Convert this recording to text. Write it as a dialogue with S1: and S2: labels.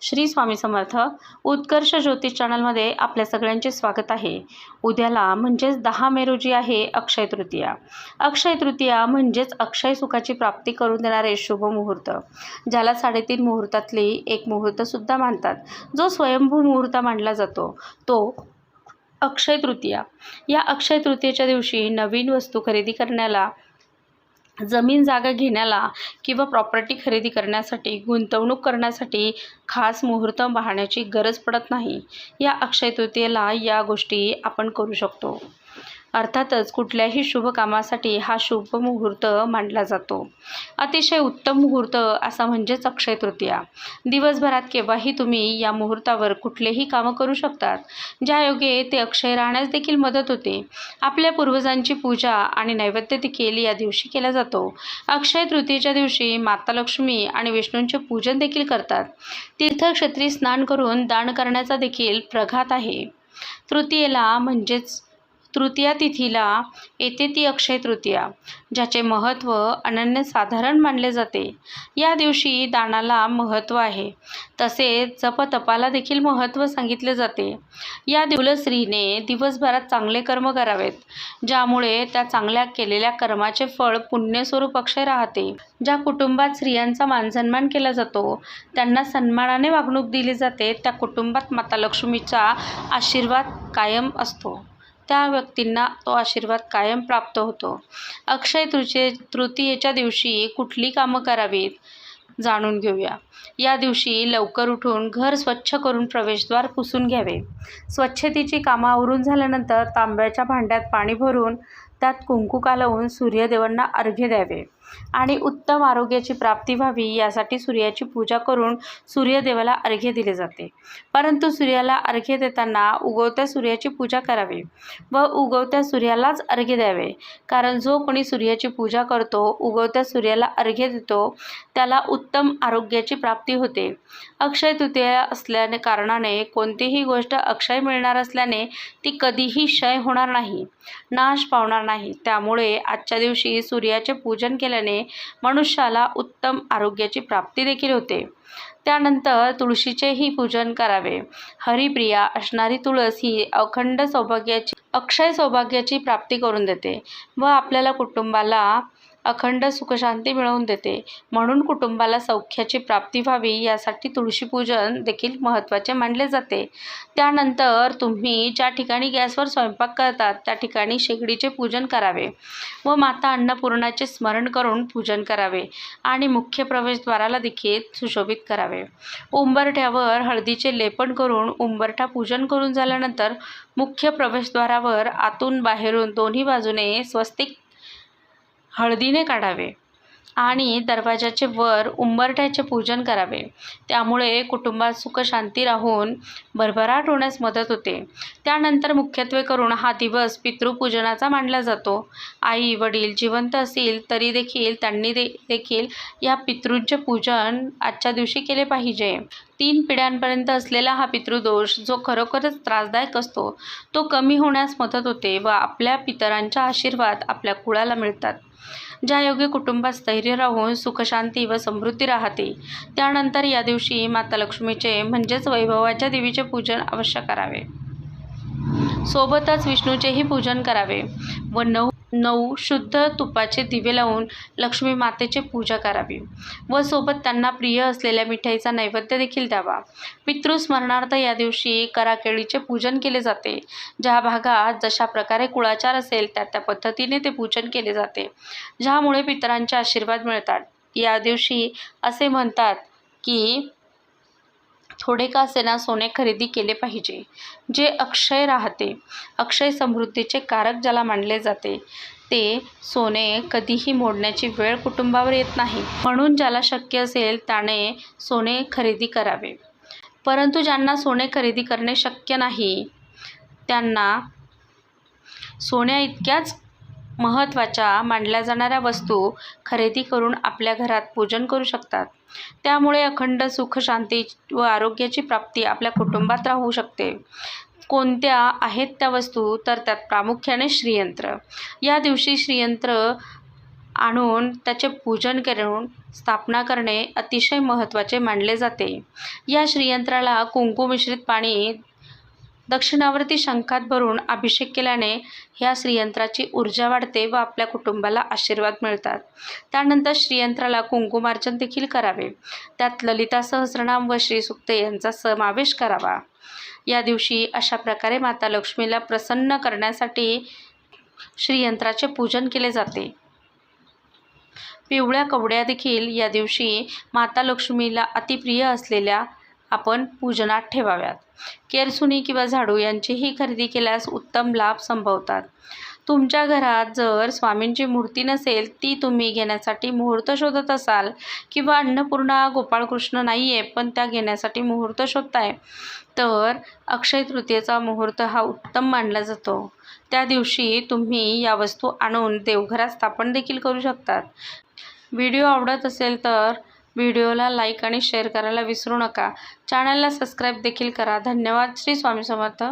S1: श्री स्वामी समर्थ उत्कर्ष ज्योतिष चॅनलमध्ये आपल्या सगळ्यांचे स्वागत आहे. उद्याला म्हणजेच दहा मे रोजी आहे अक्षय तृतीया. अक्षय तृतीया म्हणजेच अक्षय सुखाची प्राप्ती करून देणारे शुभ मुहूर्त. ज्याला साडेतीन मुहूर्तातली एक मुहूर्तसुद्धा मानतात. जो स्वयंभू मुहूर्त मानला जातो तो अक्षय तृतीया. या अक्षय तृतीयेच्या दिवशी नवीन वस्तू खरेदी करण्याला जमीन जागा घेण्याला किंवा प्रॉपर्टी खरेदी करण्यासाठी गुंतवणूक करण्यासाठी खास मुहूर्त पाहण्याची गरज पडत नाही. या अक्षय तृतीयेला या गोष्टी आपण करू शकतो. अर्थातच कुठल्याही शुभ कामासाठी हा शुभ मुहूर्त मानला जातो. अतिशय उत्तम मुहूर्त असा म्हणजेच अक्षय तृतीया. दिवसभरात केव्हाही तुम्ही या मुहूर्तावर कुठलेही कामं करू शकतात. ज्यायोगे ते अक्षय राहण्यास देखील मदत होते. आपल्या पूर्वजांची पूजा आणि नैवेद्य देखील या दिवशी केला जातो. अक्षय तृतीयेच्या दिवशी माता लक्ष्मी आणि विष्णूंचे पूजन देखील करतात. तीर्थक्षेत्री स्नान करून दान करण्याचा देखील प्रघात आहे. तृतीयेला म्हणजेच तृतीया तिथीला येते ती अक्षय तृतीया ज्याचे महत्त्व अनन्यसाधारण मानले जाते. या दिवशी दानाला महत्त्व आहे. तसेच जपतपाला देखील महत्त्व सांगितले जाते. या दिवस स्त्रीने दिवसभरात चांगले कर्म करावेत ज्यामुळे त्या चांगल्या केलेल्या कर्माचे फळ पुण्यस्वरूप अक्षय राहते. ज्या कुटुंबात स्त्रियांचा मानसन्मान केला जातो त्यांना सन्मानाने वागणूक दिली जाते त्या कुटुंबात माता लक्ष्मीचा आशीर्वाद कायम असतो. त्या व्यक्तींना तो आशीर्वाद कायम प्राप्त होतो. अक्षय तृतीये तृतीयेच्या दिवशी कुठली कामं करावीत जाणून घेऊया. या दिवशी लवकर उठून घर स्वच्छ करून प्रवेशद्वार पुसून घ्यावे. स्वच्छतेची कामं आवरून झाल्यानंतर तांब्याच्या भांड्यात पाणी भरून त्यात कुंकू कालवून सूर्यदेवांना अर्घ्य द्यावे. आणि उत्तम आरोग्याची प्राप्ती व्हावी यासाठी सूर्याची पूजा करून सूर्यदेवाला अर्घ्य दिले जाते. परंतु सूर्याला अर्घ्य देताना उगवत्या सूर्याची पूजा करावी व उगवत्या सूर्यालाच अर्घ्य द्यावे. कारण जो कोणी सूर्याची पूजा करतो उगवत्या सूर्याला अर्घ्य देतो त्याला उत्तम आरोग्याची प्राप्ती होते. अक्षय तृतीया असल्याने कारणाने कोणतीही गोष्ट अक्षय मिळणार असल्याने ती कधीही क्षय होणार नाही नाश पावणार नाही. त्यामुळे आजच्या दिवशी सूर्याचे पूजन केल्याने मनुष्याला उत्तम आरोग्याची प्राप्ती देखील होते. त्यानंतर तुळशीचेही पूजन करावे. हरिप्रिया असणारी तुळस ही अखंड सौभाग्याची अक्षय सौभाग्याची प्राप्ती करून देते व आपल्याला कुटुंबाला अखंड सुखशांती मिळवून देते. म्हणून कुटुंबाला सौख्याची प्राप्ती व्हावी यासाठी तुळशीपूजन देखील महत्त्वाचे मानले जाते. त्यानंतर तुम्ही ज्या ठिकाणी गॅसवर स्वयंपाक करतात त्या ठिकाणी शेगडीचे पूजन करावे व माता अन्नपूर्णाचे स्मरण करून पूजन करावे आणि मुख्य प्रवेशद्वाराला देखील सुशोभित करावे. उंबरठ्यावर हळदीचे लेपन करून उंबरठा पूजन करून झाल्यानंतर मुख्य प्रवेशद्वारावर आतून बाहेरून दोन्ही बाजूने स्वस्तिक हळदीने काढावे. आणि दरवाजाचे वर उंबरठ्याचे पूजन करावे. त्यामुळे कुटुंबात सुखशांती राहून भरभराट होण्यास मदत होते. त्यानंतर मुख्यत्वे करून हा दिवस पितृपूजनाचा मानला जातो. आई वडील जिवंत असतील तरी देखील त्यांनी दे देखील या पितृंचे पूजन आजच्या दिवशी केले पाहिजे. तीन पिढ्यांपर्यंत असलेला हा पितृदोष जो खरोखरच त्रासदायक असतो तो कमी होण्यास मदत होते व आपल्या पितरांच्या आशीर्वाद आपल्या कुळाला मिळतात. ज्यायोगे कुटुंबात स्थैर्य राहून सुखशांती व समृद्धी राहते. त्यानंतर या दिवशी माता लक्ष्मीचे म्हणजेच वैभवाच्या देवीचे पूजन अवश्य करावे. सोबतच विष्णूचेही पूजन करावे. व नऊ नऊ शुद्ध तुपाचे दिवे लावून लक्ष्मी मातेची पूजा करावी. व सोबत त्यांना प्रिय असलेल्या मिठाईचा नैवेद्य देखील द्यावा. पितृस्मरणार्थ या दिवशी कराकेळीचे पूजन केले जाते. ज्या भागात जशा प्रकारे कुळाचार असेल त्या त्या पद्धतीने ते पूजन केले जाते. ज्यामुळे पितरांचे आशीर्वाद मिळतात. या दिवशी असे म्हणतात की थोडे का असेना सोने खरेदी केले पाहिजे. जे अक्षय राहते अक्षय समृद्धीचे कारक ज्याला मानले जाते ते सोने कधीही मोडण्याची वेळ कुटुंबावर येत नाही. म्हणून ज्याला शक्य असेल त्याने सोने खरेदी करावे. परंतु ज्यांना सोने खरेदी करणे शक्य नाही त्यांना सोन्या इतक्याच महत्त्वाच्या मानल्या जाणाऱ्या वस्तू खरेदी करून आपल्या घरात पूजन करू शकतात. त्यामुळे अखंड सुख शांती व आरोग्याची प्राप्ती आपल्या कुटुंबात राहू शकते. कोणत्या आहेत त्या वस्तू? तर त्यात प्रामुख्याने श्रीयंत्र. या दिवशी श्रीयंत्र आणून त्याचे पूजन करून स्थापना करणे अतिशय महत्त्वाचे मानले जाते. या श्रीयंत्राला कुंकू मिश्रित पाणी दक्षिणावर्ती शंखात भरून अभिषेक केल्याने ह्या श्रीयंत्राची ऊर्जा वाढते व आपल्या कुटुंबाला आशीर्वाद मिळतात. त्यानंतर श्रीयंत्राला कुंकुमार्चन देखील करावे. त्यात ललिता सहस्रनाम व श्रीसुक्त यांचा समावेश करावा. या दिवशी अशा प्रकारे माता लक्ष्मीला प्रसन्न करण्यासाठी श्रीयंत्राचे पूजन केले जाते. पिवळ्या कवड्या देखील या दिवशी माता लक्ष्मीला अतिप्रिय असलेल्या आपण पूजनात ठेवाव्यात. केरसुनी किंवा झाडू यांचीही खरेदी केल्यास उत्तम लाभ संभवतात. तुमच्या घरात जर स्वामींची मूर्ती नसेल ती तुम्ही घेण्यासाठी मुहूर्त शोधत असाल किंवा अन्नपूर्णा गोपाळकृष्ण नाही आहे पण त्या घेण्यासाठी मुहूर्त शोधताय तर अक्षय तृतीयेचा मुहूर्त हा उत्तम मानला जातो. त्या दिवशी तुम्ही या वस्तू आणून देवघरात स्थापन देखील करू शकतात. व्हिडिओ आवडत असेल तर व्हिडिओला लाईक आणि शेअर करायला विसरू नका. चॅनलला सबस्क्राईब देखील करा. धन्यवाद. श्री स्वामी समर्थ.